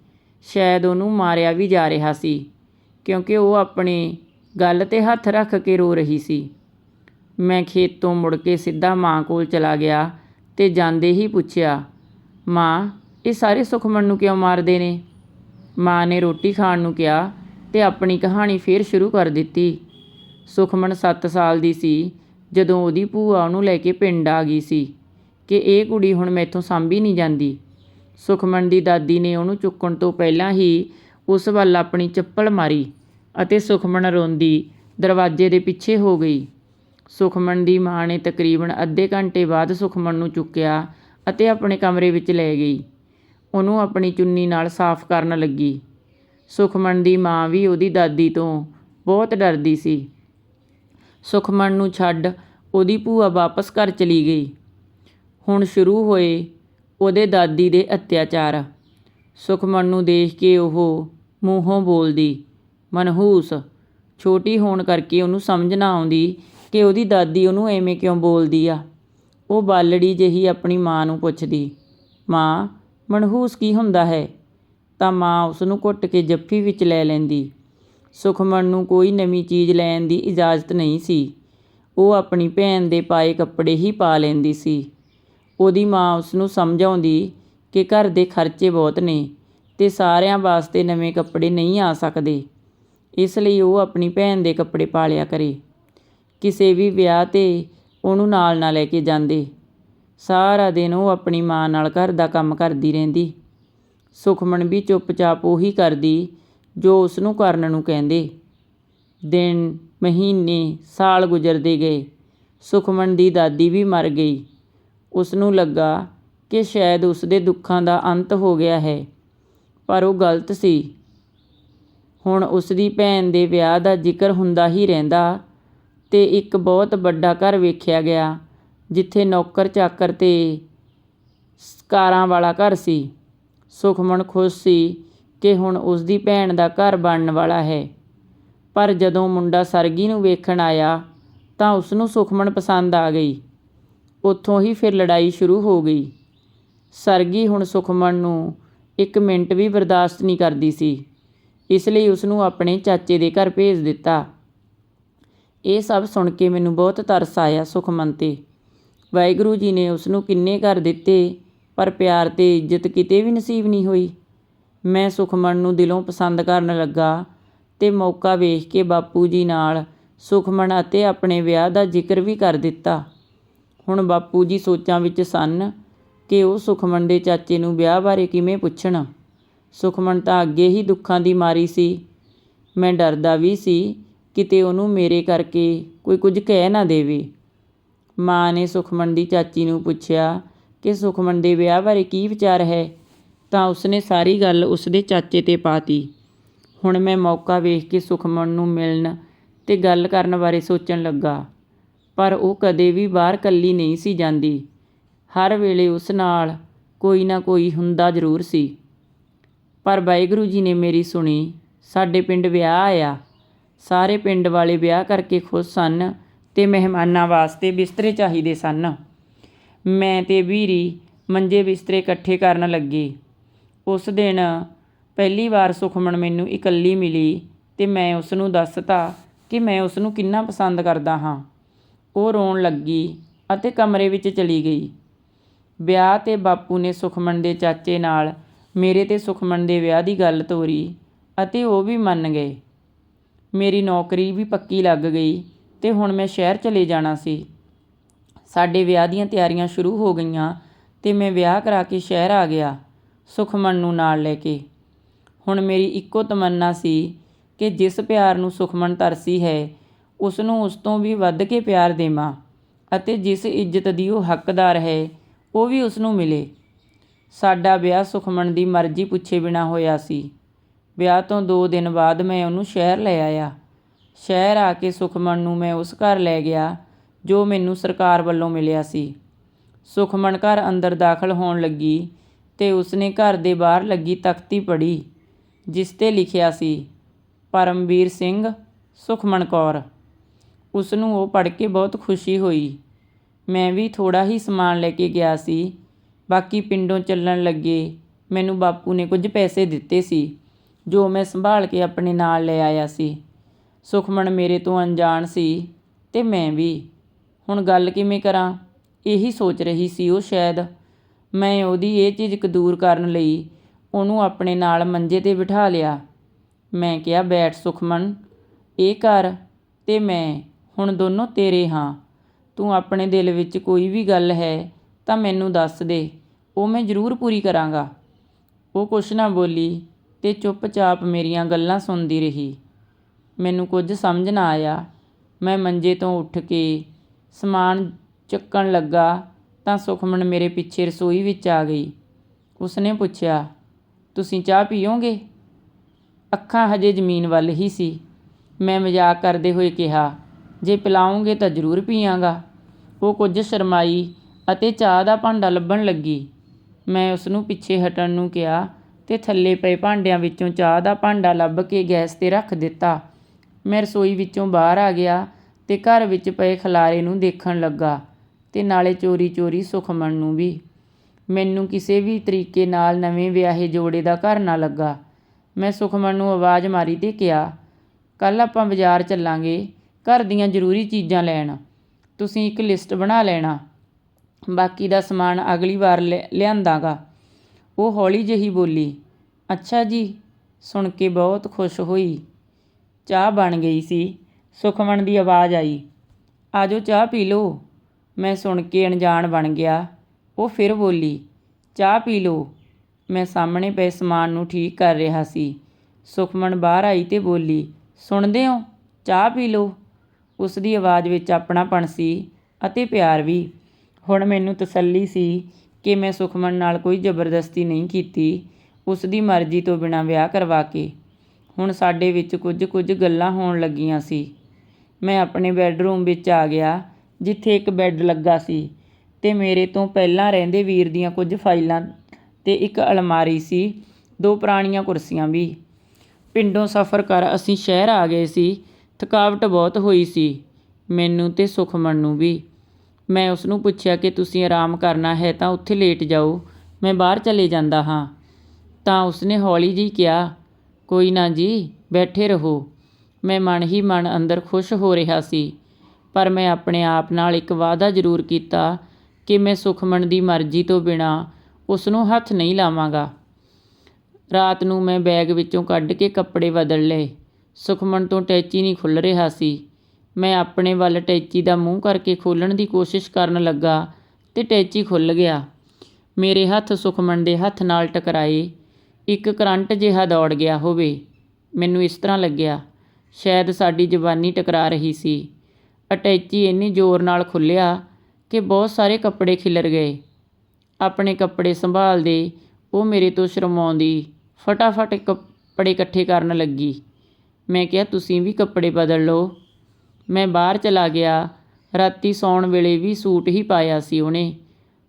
ਸ਼ਾਇਦ ਉਹਨੂੰ ਮਾਰਿਆ ਵੀ ਜਾ ਰਿਹਾ ਸੀ, ਕਿਉਂਕਿ ਉਹ ਆਪਣੇ ਗੱਲ 'ਤੇ ਹੱਥ ਰੱਖ ਕੇ ਰੋ ਰਹੀ ਸੀ। ਮੈਂ ਖੇਤ ਤੋਂ ਮੁੜ ਕੇ ਸਿੱਧਾ ਮਾਂ ਕੋਲ ਚਲਾ ਗਿਆ ਤੇ ਜਾਂਦੇ ਹੀ ਪੁੱਛਿਆ, ਮਾਂ, ਇਹ ਸਾਰੇ ਸੁਖਮਨ ਨੂੰ ਕਿਉਂ ਮਾਰਦੇ ਨੇ? ਮਾਂ ਨੇ ਰੋਟੀ ਖਾਣ ਨੂੰ ਕਿਹਾ ਤੇ ਆਪਣੀ ਕਹਾਣੀ ਫੇਰ ਸ਼ੁਰੂ ਕਰ ਦਿੱਤੀ। ਸੁਖਮਨ 7 ਸਾਲ ਦੀ ਸੀ, ਜਦੋਂ ਉਹਦੀ ਭੂਆ ਉਹਨੂੰ ਲੈ ਕੇ ਪਿੰਡ ਆ ਗਈ ਸੀ ਕਿ ਇਹ ਕੁੜੀ ਹੁਣ ਮੈਥੋਂ ਸਾਂਭੀ ਨਹੀਂ ਜਾਂਦੀ। ਸੁਖਮਨ ਦੀ ਦਾਦੀ ਨੇ ਉਹਨੂੰ ਚੁੱਕਣ ਤੋਂ ਪਹਿਲਾਂ ਹੀ ਉਸ ਵੱਲ ਆਪਣੀ ਚੱਪਲ ਮਾਰੀ ਅਤੇ ਸੁਖਮਨ ਰੋਂਦੀ ਦਰਵਾਜ਼ੇ ਦੇ ਪਿੱਛੇ ਹੋ ਗਈ। ਸੁਖਮਨ ਦੀ ਮਾਂ ਨੇ ਤਕਰੀਬਨ ਅੱਧੇ ਘੰਟੇ ਬਾਅਦ ਸੁਖਮਨ ਨੂੰ ਚੁੱਕਿਆ ਅਤੇ ਆਪਣੇ ਕਮਰੇ ਵਿੱਚ ਲੈ ਗਈ। ਉਹਨੂੰ ਆਪਣੀ ਚੁੰਨੀ ਨਾਲ ਸਾਫ਼ ਕਰਨ ਲੱਗੀ। ਸੁਖਮਨ ਦੀ ਮਾਂ ਵੀ ਉਹਦੀ ਦਾਦੀ ਤੋਂ ਬਹੁਤ ਡਰਦੀ ਸੀ। ਸੁਖਮਨ ਨੂੰ ਛੱਡ ਉਹਦੀ ਭੂਆ ਵਾਪਸ ਘਰ ਚਲੀ ਗਈ। ਹੁਣ ਸ਼ੁਰੂ ਹੋਏ ਉਹਦੇ ਦਾਦੀ ਦੇ ਅਤਿਆਚਾਰ। ਸੁਖਮਨ ਨੂੰ ਦੇਖ ਕੇ ਉਹ ਮੂੰਹੋਂ ਬੋਲਦੀ, ਮਨਹੂਸ, ਛੋਟੀ ਹੋਣ ਕਰਕੇ ਉਹਨੂੰ ਸਮਝ ਨਾ ਆਉਂਦੀ ਕਿ ਉਹਦੀ ਦਾਦੀ ਉਹਨੂੰ ਐਵੇਂ ਕਿਉਂ ਬੋਲਦੀ ਆ। ਉਹ ਬਾਲੜੀ ਜਿਹੀ ਆਪਣੀ ਮਾਂ ਨੂੰ ਪੁੱਛਦੀ, ਮਾਂ ਮਨਹੂਸ ਕੀ ਹੁੰਦਾ ਹੈ? ਤਾਂ ਮਾਂ ਉਸ ਨੂੰ ਘੁੱਟ ਕੇ ਜੱਫੀ ਵਿੱਚ ਲੈ ਲੈਂਦੀ। ਸੁਖਮਨ ਨੂੰ ਕੋਈ ਨਵੀਂ ਚੀਜ਼ ਲੈਣ ਦੀ ਇਜਾਜ਼ਤ ਨਹੀਂ ਸੀ। ਉਹ ਆਪਣੀ ਭੈਣ ਦੇ ਪਾਏ ਕੱਪੜੇ ਹੀ ਪਾ ਲੈਂਦੀ ਸੀ। ਉਹਦੀ ਮਾਂ ਉਸ ਨੂੰ ਸਮਝਾਉਂਦੀ ਕਿ ਘਰ ਦੇ ਖਰਚੇ ਬਹੁਤ ਨੇ ਤੇ ਸਾਰਿਆਂ ਵਾਸਤੇ ਨਵੇਂ ਕੱਪੜੇ ਨਹੀਂ ਆ ਸਕਦੇ। ਇਸ ਲਈ ਉਹ ਆਪਣੀ ਭੈਣ ਦੇ ਕੱਪੜੇ ਪਾ ਲਿਆ ਕਰੇ। ਕਿਸੇ ਵੀ ਵਿਆਹ ਤੇ ਉਹਨੂੰ ਨਾਲ ਨਾ ਲੈ ਕੇ ਜਾਂਦੇ। ਸਾਰਾ ਦਿਨ ਉਹ ਆਪਣੀ ਮਾਂ ਨਾਲ ਘਰ ਦਾ ਕੰਮ ਕਰਦੀ ਰਹਿੰਦੀ। ਸੁਖਮਨ ਵੀ ਚੁੱਪਚਾਪ ਉਹੀ ਕਰਦੀ ਜੋ ਉਸ ਨੂੰ ਕਰਨ ਨੂੰ ਕਹਿੰਦੇ। ਦਿਨ, ਮਹੀਨੇ, ਸਾਲ ਗੁਜ਼ਰਦੇ ਗਏ। ਸੁਖਮਨ ਦੀ ਦਾਦੀ ਵੀ ਮਰ ਗਈ। ਉਸ ਨੂੰ ਲੱਗਾ ਕਿ ਸ਼ਾਇਦ ਉਸ ਦੇ ਦੁੱਖਾਂ ਦਾ ਅੰਤ ਹੋ ਗਿਆ ਹੈ, ਪਰ ਉਹ ਗਲਤ ਸੀ। ਹੁਣ ਉਸ ਦੀ ਭੈਣ ਦੇ ਵਿਆਹ ਦਾ ਜ਼ਿਕਰ ਹੁੰਦਾ ਹੀ ਰਹਿੰਦਾ ਤੇ ਇੱਕ ਬਹੁਤ ਵੱਡਾ ਘਰ ਵੇਖਿਆ ਗਿਆ। ਜਿੱਥੇ ਨੌਕਰ ਚਾਕਰ ਤੇ ਕਾਰਾਂ ਵਾਲਾ ਘਰ ਸੀ। ਸੁਖਮਨ ਖੁਸ਼ ਸੀ ਕਿ ਹੁਣ ਉਸ ਦੀ ਭੈਣ ਦਾ ਘਰ ਬਣਨ ਵਾਲਾ ਹੈ। ਪਰ ਜਦੋਂ ਮੁੰਡਾ ਸਰਗੀ ਨੂੰ ਵੇਖਣ ਆਇਆ ਤਾਂ ਉਸ ਨੂੰ ਸੁਖਮਨ ਪਸੰਦ ਆ ਗਈ। ਉੱਥੋਂ ਹੀ ਫਿਰ ਲੜਾਈ ਸ਼ੁਰੂ ਹੋ ਗਈ। ਸਰਗੀ ਹੁਣ ਸੁਖਮਨ ਨੂੰ ਇੱਕ ਮਿੰਟ ਵੀ ਬਰਦਾਸ਼ਤ ਨਹੀਂ ਕਰਦੀ ਸੀ। ਇਸ ਲਈ ਉਸ ਨੂੰ ਆਪਣੇ ਚਾਚੇ ਦੇ ਘਰ ਭੇਜ ਦਿੱਤਾ। ਇਹ ਸਭ ਸੁਣ ਕੇ ਮੈਨੂੰ ਬਹੁਤ ਤਰਸ ਆਇਆ ਸੁਖਮਨ ਤੇ। ਵਾਹਿਗੁਰੂ ਜੀ ਨੇ ਉਸ ਨੂੰ ਕਿੰਨੇ ਘਰ ਦਿੱਤੇ, ਪਰ ਪਿਆਰ ਤੇ ਇੱਜ਼ਤ ਕਿਤੇ ਵੀ ਨਸੀਬ ਨਹੀਂ ਹੋਈ। ਮੈਂ ਸੁਖਮਨ ਨੂੰ ਦਿਲੋਂ ਪਸੰਦ ਕਰਨ ਲੱਗਾ ਤੇ ਮੌਕਾ ਵੇਖ ਕੇ ਬਾਪੂ ਜੀ ਨਾਲ ਸੁਖਮਨ ਅਤੇ ਆਪਣੇ ਵਿਆਹ ਦਾ ਜ਼ਿਕਰ ਵੀ ਕਰ ਦਿੱਤਾ। ਹੁਣ ਬਾਪੂ ਜੀ ਸੋਚਾਂ ਵਿੱਚ ਸਨ ਕਿ ਉਹ ਸੁਖਮਨ ਦੇ ਚਾਚੇ ਨੂੰ ਵਿਆਹ ਬਾਰੇ ਕਿਵੇਂ ਪੁੱਛਣ। ਸੁਖਮਨ ਤਾਂ ਅੱਗੇ ਹੀ ਦੁੱਖਾਂ ਦੀ ਮਾਰੀ ਸੀ। ਮੈਂ ਡਰਦਾ ਵੀ ਸੀ ਕਿਤੇ ਉਹਨੂੰ ਮੇਰੇ ਕਰਕੇ ਕੋਈ ਕੁਝ ਕਹਿ ਨਾ ਦੇਵੇ। ਮਾਂ ਨੇ ਸੁਖਮਨ ਦੀ ਚਾਚੀ ਨੂੰ ਪੁੱਛਿਆ ਕਿ ਸੁਖਮਨ ਦੇ ਵਿਆਹ ਬਾਰੇ ਕੀ ਵਿਚਾਰ ਹੈ? ਤਾਂ ਉਸਨੇ ਸਾਰੀ ਗੱਲ ਉਸਦੇ ਚਾਚੇ ਤੇ ਪਾਤੀ ਹੁਣ ਮੈਂ ਮੌਕਾ ਵੇਖ ਕੇ ਸੁਖਮਨ ਨੂੰ ਮਿਲਣ ਤੇ ਗੱਲ ਕਰਨ ਬਾਰੇ ਸੋਚਣ ਲੱਗਾ। ਪਰ ਉਹ ਕਦੇ ਵੀ ਬਾਹਰ ਕੱਲੀ ਨਹੀਂ ਸੀ ਜਾਂਦੀ। ਹਰ ਵੇਲੇ ਉਸ ਨਾਲ ਕੋਈ ਨਾ ਕੋਈ ਹੁੰਦਾ ਜ਼ਰੂਰ ਸੀ। ਪਰ ਵਾਹਿਗੁਰੂ ਜੀ ਨੇ ਮੇਰੀ ਸੁਣੀ, ਸਾਡੇ ਪਿੰਡ ਵਿਆਹ ਆਇਆ। ਸਾਰੇ ਪਿੰਡ ਵਾਲੇ ਵਿਆਹ ਕਰਕੇ ਖੁਸ਼ ਸਨ ਤੇ ਮਹਿਮਾਨਾਂ ਵਾਸਤੇ ਬਿਸਤਰੇ ਚਾਹੀਦੇ ਸਨ। ਮੈਂ ਤੇ ਵੀਰੀ ਮੰਜੇ ਬਿਸਤਰੇ ਇਕੱਠੇ ਕਰਨ ਲੱਗੇ। ਉਸ ਦਿਨ ਪਹਿਲੀ ਵਾਰ ਸੁਖਮਣ ਮੈਨੂੰ ਇਕੱਲੀ ਮਿਲੀ ਤੇ ਮੈਂ ਉਸ ਨੂੰ ਦੱਸਤਾ ਕਿ ਮੈਂ ਉਸ ਨੂੰ ਕਿੰਨਾ ਪਸੰਦ ਕਰਦਾ ਹਾਂ। ਉਹ ਰੋਣ ਲੱਗੀ ਅਤੇ ਕਮਰੇ ਵਿੱਚ ਚਲੀ ਗਈ। ਵਿਆਹ ਤੇ ਬਾਪੂ ਨੇ ਸੁਖਮਨ ਦੇ ਚਾਚੇ ਨਾਲ ਮੇਰੇ ਤੇ ਸੁਖਮਨ ਦੇ ਵਿਆਹ ਦੀ ਗੱਲ ਤੋਰੀ ਅਤੇ ਉਹ ਵੀ ਮੰਨ ਗਏ। ਮੇਰੀ ਨੌਕਰੀ ਵੀ ਪੱਕੀ ਲੱਗ ਗਈ ਤੇ ਹੁਣ ਮੈਂ ਸ਼ਹਿਰ ਚਲੇ ਜਾਣਾ ਸੀ। ਸਾਡੇ ਵਿਆਹ ਦੀਆਂ ਤਿਆਰੀਆਂ ਸ਼ੁਰੂ ਹੋ ਗਈਆਂ ਤੇ ਮੈਂ ਵਿਆਹ ਕਰਾ ਕੇ ਸ਼ਹਿਰ ਆ ਗਿਆ, ਸੁਖਮਨ ਨੂੰ ਨਾਲ ਲੈ ਕੇ। ਹੁਣ ਮੇਰੀ ਇੱਕੋ ਤਮੰਨਾ ਸੀ ਕਿ ਜਿਸ ਪਿਆਰ ਨੂੰ ਸੁਖਮਨ ਤਰਸੀ ਹੈ ਉਸ ਨੂੰ ਉਸ ਤੋਂ ਵੀ ਵੱਧ ਕੇ ਪਿਆਰ ਦੇਵਾਂ ਅਤੇ ਜਿਸ ਇੱਜ਼ਤ ਦੀ ਉਹ ਹੱਕਦਾਰ ਹੈ, ਉਹ ਵੀ ਉਸ ਨੂੰ ਮਿਲੇ। ਸਾਡਾ ਵਿਆਹ ਸੁਖਮਨ ਦੀ ਮਰਜ਼ੀ ਪੁੱਛੇ ਬਿਨਾ ਹੋਇਆ ਸੀ। ਵਿਆਹ ਤੋਂ 2 ਦਿਨ ਬਾਅਦ ਮੈਂ ਉਹਨੂੰ ਸ਼ਹਿਰ ਲੈ ਆਇਆ। ਸ਼ਹਿਰ ਆ ਕੇ ਸੁਖਮਨ ਨੂੰ ਮੈਂ ਉਸ ਘਰ ਲੈ ਗਿਆ, ਜੋ ਮੈਨੂੰ ਸਰਕਾਰ ਵੱਲੋਂ ਮਿਲਿਆ ਸੀ। ਸੁਖਮਨ ਘਰ ਅੰਦਰ ਦਾਖਲ ਹੋਣ ਲੱਗੀ ਤੇ ਉਸਨੇ ਘਰ ਦੇ ਬਾਹਰ ਲੱਗੀ ਤਖਤੀ ਪੜ੍ਹੀ, ਜਿਸ ਤੇ ਲਿਖਿਆ ਸੀ, ਪਰਮਵੀਰ ਸਿੰਘ ਸੁਖਮਨ ਕੌਰ। ਉਸ ਨੂੰ ਉਹ ਪੜ੍ਹ ਕੇ ਬਹੁਤ ਖੁਸ਼ੀ ਹੋਈ। ਮੈਂ ਵੀ ਥੋੜਾ ਹੀ ਸਮਾਨ ਲੈ ਕੇ ਗਿਆ ਸੀ। ਬਾਕੀ ਪਿੰਡੋਂ ਚੱਲਣ ਲੱਗੇ, ਮੈਨੂੰ ਬਾਪੂ ਨੇ ਕੁਝ ਪੈਸੇ ਦਿੱਤੇ ਸੀ, ਜੋ ਮੈਂ ਸੰਭਾਲ ਕੇ ਆਪਣੇ ਨਾਲ ਲੈ ਆਇਆ ਸੀ। ਸੁਖਮਣ ਮੇਰੇ ਤੋਂ ਅਣਜਾਣ ਸੀ ਤੇ ਮੈਂ ਵੀ। ਹੁਣ ਗੱਲ ਕਿਵੇਂ ਕਰਾਂ? ਇਹੀ ਸੋਚ ਰਹੀ ਸੀ ਉਹ ਸ਼ਾਇਦ। ਮੈਂ ਉਹਦੀ ਇਹ ਝਿਜਕ ਦੂਰ ਕਰਨ ਲਈ ਉਹਨੂੰ ਆਪਣੇ ਨਾਲ ਮੰਜੇ 'ਤੇ ਬਿਠਾ ਲਿਆ। ਮੈਂ ਕਿਹਾ, ਬੈਠ ਸੁਖਮਨ ਇਹ ਕਰ ਤੇ ਮੈਂ ਹੁਣ ਦੋਨੋਂ ਤੇਰੇ ਹਾਂ। ਤੂੰ ਆਪਣੇ ਦਿਲ ਵਿੱਚ ਕੋਈ ਵੀ ਗੱਲ ਹੈ ਤਾਂ ਮੈਨੂੰ ਦੱਸ ਦੇ, ਉਹ ਮੈਂ ਜ਼ਰੂਰ ਪੂਰੀ ਕਰਾਂਗਾ। ਉਹ ਕੁਛ ਨਾ ਬੋਲੀ ਤੇ ਚੁੱਪਚਾਪ ਮੇਰੀਆਂ ਗੱਲਾਂ ਸੁਣਦੀ ਰਹੀ। ਮੈਨੂੰ ਕੁਝ ਸਮਝ ਨਾ ਆਇਆ। ਮੈਂ ਮੰਜੇ ਤੋਂ ਉੱਠ ਕੇ ਸਮਾਨ ਚੁੱਕਣ ਲੱਗਾ ਤਾਂ ਸੁਖਮਨ ਮੇਰੇ ਪਿੱਛੇ ਰਸੋਈ ਵਿੱਚ ਆ ਗਈ। ਉਸਨੇ ਪੁੱਛਿਆ, ਤੁਸੀਂ ਚਾਹ ਪੀਓਗੇ? ਅੱਖਾਂ ਹਜੇ ਜ਼ਮੀਨ ਵੱਲ ਹੀ ਸੀ। ਮੈਂ ਮਜ਼ਾਕ ਕਰਦੇ ਹੋਏ ਕਿਹਾ, ਜੇ ਪਿਲਾਉਂਗੇ ਤਾਂ ਜ਼ਰੂਰ ਪੀਵਾਂਗਾ ਉਹ ਕੁਝ ਸ਼ਰਮਾਈ ਅਤੇ ਚਾਹ ਦਾ ਭਾਂਡਾ ਲੱਭਣ ਲੱਗੀ। ਮੈਂ ਉਸ ਨੂੰ ਪਿੱਛੇ ਹਟਣ ਨੂੰ ਕਿਹਾ ਤੇ ਥੱਲੇ ਪਏ ਭਾਂਡਿਆਂ ਵਿੱਚੋਂ ਚਾਹ ਦਾ ਭਾਂਡਾ ਲੱਭ ਕੇ ਗੈਸ ਤੇ ਰੱਖ ਦਿੱਤਾ। ਮੈਂ ਰਸੋਈ ਵਿੱਚੋਂ ਬਾਹਰ ਆ ਗਿਆ ਤੇ ਘਰ ਵਿੱਚ ਪਏ ਖਲਾਰੇ ਨੂੰ ਦੇਖਣ ਲੱਗਾ ਤੇ ਨਾਲੇ ਚੋਰੀ-ਚੋਰੀ ਸੁਖਮਨ ਨੂੰ ਵੀ। ਮੈਨੂੰ ਕਿਸੇ ਵੀ ਤਰੀਕੇ ਨਾਲ ਨਵੇਂ ਵਿਆਹੇ ਜੋੜੇ ਦਾ ਘਰ ਨਾ ਲੱਗਾ। ਮੈਂ ਸੁਖਮਨ ਨੂੰ ਆਵਾਜ਼ ਮਾਰੀ ਤੇ ਕਿਹਾ ਕੱਲ ਆਪਾਂ ਬਾਜ਼ਾਰ ਚੱਲਾਂਗੇ, ਘਰ ਦੀਆਂ ਜ਼ਰੂਰੀ ਚੀਜ਼ਾਂ ਲੈਣ। ਤੁਸੀਂ ਇੱਕ ਲਿਸਟ ਬਣਾ ਲੈਣਾ। ਬਾਕੀ ਦਾ ਸਮਾਨ ਅਗਲੀ ਵਾਰ ਲਿ- ਲਿਆਂਦਾਗਾ। ਉਹ ਹੌਲੀ ਜਿਹੀ ਬੋਲੀ, ਅੱਛਾ ਜੀ। ਸੁਣ ਕੇ ਬਹੁਤ ਖੁਸ਼ ਹੋਈ। ਚਾਹ ਬਣ ਗਈ ਸੀ। ਸੁਖਮਨ ਦੀ ਆਵਾਜ਼ ਆਈ ਆ ਜਾਓ ਚਾਹ ਪੀ ਲਓ। ਮੈਂ ਸੁਣ ਕੇ ਅਣਜਾਣ ਬਣ ਗਿਆ। ਉਹ ਫਿਰ ਬੋਲੀ, ਚਾਹ ਪੀ ਲਓ। ਮੈਂ ਸਾਹਮਣੇ ਪਏ ਸਮਾਨ ਨੂੰ ਠੀਕ ਕਰ ਰਿਹਾ ਸੀ। ਸੁਖਮਣ ਬਾਹਰ ਆਈ ਤੇ ਬੋਲੀ, ਸੁਣਦੇ ਹੋ? ਚਾਹ ਪੀ ਲਓ। ਉਸ ਦੀ ਆਵਾਜ਼ ਵਿੱਚ ਆਪਣਾਪਣ ਸੀ ਅਤੇ ਪਿਆਰ ਵੀ। ਹੁਣ ਮੈਨੂੰ ਤਸੱਲੀ ਸੀ ਕਿ ਮੈਂ ਸੁਖਮਨ ਨਾਲ ਕੋਈ ਜ਼ਬਰਦਸਤੀ ਨਹੀਂ ਕੀਤੀ। ਉਸ ਦੀ ਮਰਜ਼ੀ ਤੋਂ ਬਿਨਾਂ ਵਿਆਹ ਕਰਵਾ ਕੇ ਹੁਣ ਸਾਡੇ ਵਿੱਚ ਕੁਝ ਕੁਝ ਗੱਲਾਂ ਹੋਣ ਲੱਗੀਆਂ ਸੀ। ਮੈਂ ਆਪਣੇ ਬੈੱਡਰੂਮ ਵਿੱਚ ਆ ਗਿਆ, ਜਿੱਥੇ ਇੱਕ ਬੈੱਡ ਲੱਗਾ ਸੀ ਅਤੇ ਮੇਰੇ ਤੋਂ ਪਹਿਲਾਂ ਰਹਿੰਦੇ ਵੀਰ ਦੀਆਂ ਕੁਝ ਫਾਈਲਾਂ ਅਤੇ ਇੱਕ ਅਲਮਾਰੀ ਸੀ, ਦੋ ਪੁਰਾਣੀਆਂ ਕੁਰਸੀਆਂ ਵੀ। ਪਿੰਡੋਂ ਸਫ਼ਰ ਕਰ ਅਸੀਂ ਸ਼ਹਿਰ ਆ ਗਏ ਸੀ, ਥਕਾਵਟ ਬਹੁਤ ਹੋਈ ਸੀ, ਮੈਨੂੰ ਅਤੇ ਸੁਖਮਨ ਨੂੰ ਵੀ। ਮੈਂ ਉਸ ਨੂੰ ਪੁੱਛਿਆ ਕਿ ਤੁਸੀਂ ਆਰਾਮ ਕਰਨਾ ਹੈ ਤਾਂ ਉੱਥੇ ਲੇਟ ਜਾਓ, ਮੈਂ ਬਾਹਰ ਚਲੇ ਜਾਂਦਾ ਹਾਂ। ਤਾਂ ਉਸਨੇ ਹੌਲੀ ਜਿਹੀ ਕਿਹਾ ਕੋਈ ਨਾ ਜੀ, ਬੈਠੇ ਰਹੋ। ਮੈਂ ਮਨ ਹੀ ਮਨ ਅੰਦਰ ਖੁਸ਼ ਹੋ ਰਿਹਾ ਸੀ, ਪਰ ਮੈਂ ਆਪਣੇ ਆਪ ਨਾਲ ਇੱਕ ਵਾਅਦਾ ਜ਼ਰੂਰ ਕੀਤਾ ਕਿ ਮੈਂ ਸੁਖਮਨ ਦੀ ਮਰਜ਼ੀ ਤੋਂ ਬਿਨਾਂ ਉਸ ਨੂੰ ਹੱਥ ਨਹੀਂ ਲਾਵਾਂਗਾ। ਰਾਤ ਨੂੰ ਮੈਂ ਬੈਗ ਵਿੱਚੋਂ ਕੱਢ ਕੇ ਕੱਪੜੇ ਬਦਲ ਲਏ। ਸੁਖਮਨ ਤੋਂ ਟੈਚੀ ਨਹੀਂ ਖੁੱਲ ਰਿਹਾ ਸੀ। ਮੈਂ ਆਪਣੇ ਵੱਲ ਟੈਚੀ ਦਾ ਮੂੰਹ ਕਰਕੇ ਖੋਲਣ ਦੀ ਕੋਸ਼ਿਸ਼ ਕਰਨ ਲੱਗਾ ਤੇ ਟੈਚੀ ਖੁੱਲ ਗਿਆ। ਮੇਰੇ ਹੱਥ ਸੁਖਮਨ ਦੇ ਹੱਥ ਨਾਲ ਟਕਰਾਏ। ਇੱਕ ਕਰੰਟ ਜਿਹਾ ਦੌੜ ਗਿਆ ਹੋਵੇ। ਮੈਨੂੰ ਇਸ ਤਰ੍ਹਾਂ ਲੱਗਿਆ, ਸ਼ਾਇਦ ਸਾਡੀ ਜਵਾਨੀ ਟਕਰਾ ਰਹੀ ਸੀ। ਅਟੈਚੀ ਇੰਨੀ ਜ਼ੋਰ ਨਾਲ ਖੁੱਲਿਆ ਕਿ ਬਹੁਤ ਸਾਰੇ ਕੱਪੜੇ ਖਿਲਰ ਗਏ। ਆਪਣੇ ਕੱਪੜੇ ਸੰਭਾਲਦੇ ਉਹ ਮੇਰੇ ਤੋਂ ਸ਼ਰਮਾਉਂਦੀ ਫਟਾਫਟ ਕੱਪੜੇ ਇਕੱਠੇ ਕਰਨ ਲੱਗੀ। ਮੈਂ ਕਿਹਾ, ਤੁਸੀਂ ਵੀ ਕੱਪੜੇ ਬਦਲ ਲਓ। ਮੈਂ ਬਾਹਰ ਚਲਾ ਗਿਆ। ਰਾਤੀ ਸੌਣ ਵੇਲੇ ਵੀ ਸੂਟ ਹੀ ਪਾਇਆ ਸੀ ਉਹਨੇ।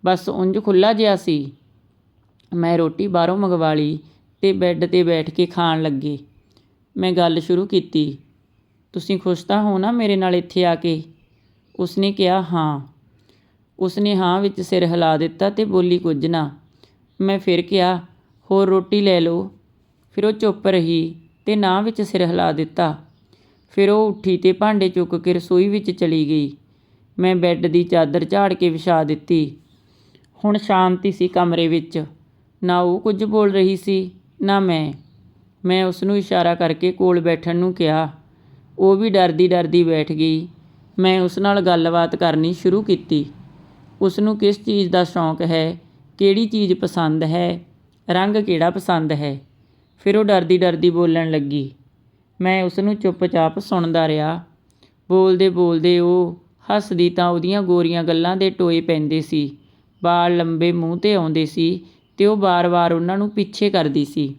ਬਸ ਉਂਝ ਖੁੱਲਾ ਜਿਹਾ ਸੀ। ਮੈਂ ਰੋਟੀ ਬਾਹਰੋਂ ਮੰਗਵਾ ਲਈ ਅਤੇ ਬੈੱਡ ਤੇ ਬੈਠ ਕੇ ਖਾਣ ਲੱਗੇ। ਮੈਂ ਗੱਲ ਸ਼ੁਰੂ ਕੀਤੀ। ਤੁਸੀਂ ਖੁਸ਼ ਤਾਂ ਹੋ ਨਾ ਮੇਰੇ ਨਾਲ ਇੱਥੇ ਆ ਕੇ? ਉਸਨੇ ਕਿਹਾ, ਹਾਂ। ਉਸਨੇ ਹਾਂ ਵਿੱਚ ਸਿਰ ਹਿਲਾ ਦਿੱਤਾ ਅਤੇ ਬੋਲੀ, ਕੁਝ ਨਾ। ਮੈਂ ਫਿਰ ਕਿਹਾ, ਹੋਰ ਰੋਟੀ ਲੈ ਲਓ। ਫਿਰ ਉਹ ਚੁੱਪ ਰਹੀ ਤੇ ਨਾ ਵਿੱਚ ਸਿਰ ਹਿਲਾ ਦਿੱਤਾ। ਫਿਰ ਉਹ ਉੱਠੀ ਤੇ ਭਾਂਡੇ ਚੁੱਕ ਕੇ ਰਸੋਈ ਵਿੱਚ ਚਲੀ ਗਈ। ਮੈਂ ਬੈੱਡ ਦੀ ਚਾਦਰ ਝਾੜ ਕੇ ਵਿਛਾ ਦਿੱਤੀ। ਹੁਣ ਸ਼ਾਂਤੀ ਸੀ ਕਮਰੇ ਵਿੱਚ। ਨਾ ਉਹ ਕੁਝ ਬੋਲ ਰਹੀ ਸੀ, ਨਾ ਮੈਂ। ਮੈਂ ਉਸ ਨੂੰ ਇਸ਼ਾਰਾ ਕਰਕੇ ਕੋਲ ਬੈਠਣ ਨੂੰ ਕਿਹਾ। ਉਹ ਵੀ ਡਰਦੀ ਡਰਦੀ ਬੈਠ ਗਈ। ਮੈਂ ਉਸ ਨਾਲ ਗੱਲਬਾਤ ਕਰਨੀ ਸ਼ੁਰੂ ਕੀਤੀ। ਉਸ ਨੂੰ ਕਿਸ ਚੀਜ਼ ਦਾ ਸ਼ੌਂਕ ਹੈ, ਕਿਹੜੀ ਚੀਜ਼ ਪਸੰਦ ਹੈ, ਰੰਗ ਕਿਹੜਾ ਪਸੰਦ ਹੈ? ਫਿਰ ਉਹ ਡਰਦੀ ਡਰਦੀ ਬੋਲਣ ਲੱਗੀ। ਮੈਂ ਉਸ ਨੂੰ ਚੁੱਪਚਾਪ ਸੁਣਦਾ ਰਿਹਾ। ਬੋਲਦੇ ਬੋਲਦੇ ਉਹ ਹੱਸਦੀ ਤਾਂ ਉਹਦੀਆਂ ਗੋਰੀਆਂ ਗੱਲਾਂ ਦੇ ਟੋਏ ਪੈਂਦੇ ਸੀ। ਵਾਲ ਲੰਬੇ ਮੂੰਹ ਤੇ ਆਉਂਦੇ ਸੀ। ਅਤੇ ਉਹ ਵਾਰ-ਵਾਰ ਉਹਨਾਂ ਨੂੰ ਪਿੱਛੇ ਕਰਦੀ ਸੀ।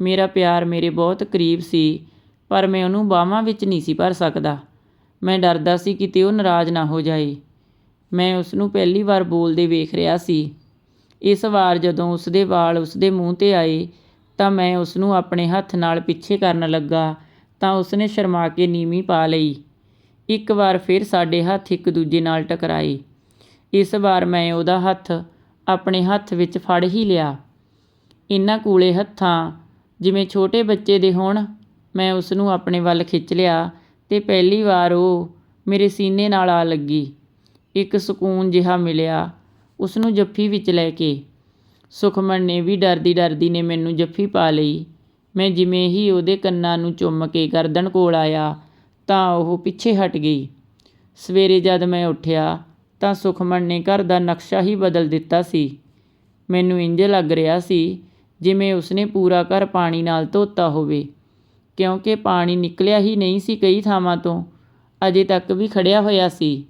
ਮੇਰਾ ਪਿਆਰ ਮੇਰੇ ਬਹੁਤ ਕਰੀਬ ਸੀ, ਪਰ ਮੈਂ ਉਹਨੂੰ ਬਾਹਾਂ ਵਿੱਚ ਨਹੀਂ ਸੀ ਭਰ ਸਕਦਾ। ਮੈਂ ਡਰਦਾ ਸੀ ਕਿਤੇ ਉਹ ਨਾਰਾਜ਼ ਨਾ ਹੋ ਜਾਏ। ਮੈਂ ਉਸਨੂੰ ਪਹਿਲੀ ਵਾਰ ਬੋਲਦੇ ਵੇਖ ਰਿਹਾ ਸੀ। ਇਸ ਵਾਰ ਜਦੋਂ ਉਸਦੇ ਵਾਲ ਉਸਦੇ ਮੂੰਹ ਤੇ ਆਏ, ਤਾਂ ਮੈਂ ਉਸਨੂੰ ਆਪਣੇ ਹੱਥ ਨਾਲ ਪਿੱਛੇ ਕਰਨ ਲੱਗਾ, ਤਾਂ ਉਸਨੇ ਸ਼ਰਮਾ ਕੇ ਨੀਵੀਂ ਪਾ ਲਈ। ਇੱਕ ਵਾਰ ਫਿਰ ਸਾਡੇ ਹੱਥ ਇੱਕ ਦੂਜੇ ਨਾਲ ਟਕਰਾਏ। ਇਸ ਵਾਰ ਮੈਂ ਉਹਦਾ ਹੱਥ ਆਪਣੇ ਹੱਥ ਵਿੱਚ ਫੜ ਹੀ ਲਿਆ। ਇਨ੍ਹਾਂ ਕੂਲੇ ਹੱਥਾਂ, ਜਿਵੇਂ ਛੋਟੇ ਬੱਚੇ ਦੇ ਹੋਣ, ਮੈਂ ਉਸ ਨੂੰ ਆਪਣੇ ਵੱਲ ਖਿੱਚ ਲਿਆ ਤੇ ਪਹਿਲੀ ਵਾਰ ਉਹ ਮੇਰੇ ਸੀਨੇ ਨਾਲ ਆ ਲੱਗੀ। ਇੱਕ ਸਕੂਨ ਜਿਹਾ ਮਿਲਿਆ ਉਸ ਨੂੰ ਜੱਫੀ ਵਿੱਚ ਲੈ ਕੇ। ਸੁਖਮਨ ਨੇ ਵੀ ਡਰਦੀ ਡਰਦੀ ਨੇ ਮੈਨੂੰ ਜੱਫੀ ਪਾ ਲਈ। ਮੈਂ ਜਿਵੇਂ ਹੀ ਉਹਦੇ ਕੰਨਾਂ ਨੂੰ ਚੁੰਮ ਕੇ ਗਰਦਨ ਕੋਲ ਆਇਆ ਤਾਂ ਉਹ ਪਿੱਛੇ ਹਟ ਗਈ। ਸਵੇਰੇ ਜਦ ਮੈਂ ਉੱਠਿਆ ਤਾਂ ਸੁਖਮਨ ਨੇ ਘਰ ਦਾ ਨਕਸ਼ਾ ਹੀ ਬਦਲ ਦਿੱਤਾ ਸੀ। ਮੈਨੂੰ ਇੰਜ ਲੱਗ ਰਿਹਾ ਸੀ ਜਿਵੇਂ ਉਸਨੇ ਪੂਰਾ ਘਰ ਪਾਣੀ ਨਾਲ ਧੋਤਾ ਹੋਵੇ। ਕਿਉਂਕਿ ਪਾਣੀ ਨਿਕਲਿਆ ਹੀ ਨਹੀਂ ਸੀ ਕਈ ਥਾਵਾਂ ਤੋਂ, ਅਜੇ ਤੱਕ ਵੀ ਖੜਿਆ ਹੋਇਆ ਸੀ।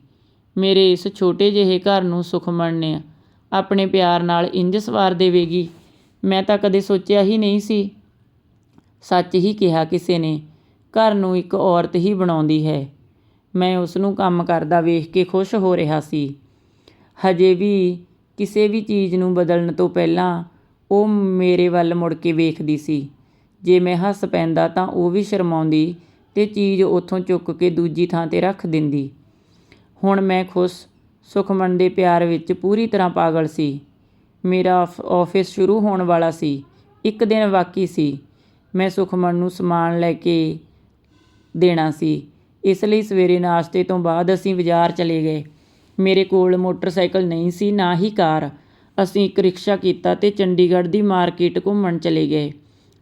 ਮੇਰੇ ਇਸ ਛੋਟੇ ਜਿਹੇ ਘਰ ਨੂੰ ਸੁਖਮਨ ਨੇ ਆਪਣੇ ਪਿਆਰ ਨਾਲ ਇੰਜ ਸਵਾਰ ਦੇਵੇਗੀ, ਮੈਂ ਤਾਂ ਕਦੇ ਸੋਚਿਆ ਹੀ ਨਹੀਂ ਸੀ। ਸੱਚ ਹੀ ਕਿਹਾ ਕਿਸੇ ਨੇ, ਘਰ ਨੂੰ ਇੱਕ ਔਰਤ ਹੀ ਬਣਾਉਂਦੀ ਹੈ। ਮੈਂ ਉਸ ਨੂੰ ਕੰਮ ਕਰਦਾ ਵੇਖ ਕੇ ਖੁਸ਼ ਹੋ ਰਿਹਾ ਸੀ। ਹਜੇ ਵੀ ਕਿਸੇ ਵੀ ਚੀਜ਼ ਨੂੰ ਬਦਲਣ ਤੋਂ ਪਹਿਲਾਂ ਉਹ ਮੇਰੇ ਵੱਲ ਮੁੜ ਕੇ ਵੇਖਦੀ ਸੀ। ਜੇ ਮੈਂ ਹੱਸ ਪੈਂਦਾ ਤਾਂ ਉਹ ਵੀ ਸ਼ਰਮਾਉਂਦੀ ਤੇ ਚੀਜ਼ ਉੱਥੋਂ ਚੁੱਕ ਕੇ ਦੂਜੀ ਥਾਂ ਤੇ ਰੱਖ ਦਿੰਦੀ। ਹੁਣ ਮੈਂ ਖੁਸ਼, ਸੁਖਮਨ ਦੇ ਪਿਆਰ ਵਿੱਚ ਪੂਰੀ ਤਰ੍ਹਾਂ ਪਾਗਲ ਸੀ। ਮੇਰਾ ਆਫ- ਆਫਿਸ ਸ਼ੁਰੂ ਹੋਣ ਵਾਲਾ ਸੀ। ਇੱਕ ਦਿਨ ਬਾਕੀ ਸੀ। ਮੈਂ ਸੁਖਮਨ ਨੂੰ ਸਮਾਨ ਲੈ ਕੇ ਦੇਣਾ ਸੀ। ਇਸ ਲਈ ਸਵੇਰੇ ਨਾਸ਼ਤੇ ਤੋਂ ਬਾਅਦ ਅਸੀਂ ਬਾਜ਼ਾਰ ਚਲੇ ਗਏ। ਮੇਰੇ ਕੋਲ ਮੋਟਰਸਾਈਕਲ ਨਹੀਂ ਸੀ, ਨਾ ਹੀ ਕਾਰ। ਅਸੀਂ ਇੱਕ ਰਿਕਸ਼ਾ ਕੀਤਾ ਤੇ ਚੰਡੀਗੜ੍ਹ ਦੀ ਮਾਰਕੀਟ ਘੁੰਮਣ ਚਲੇ ਗਏ।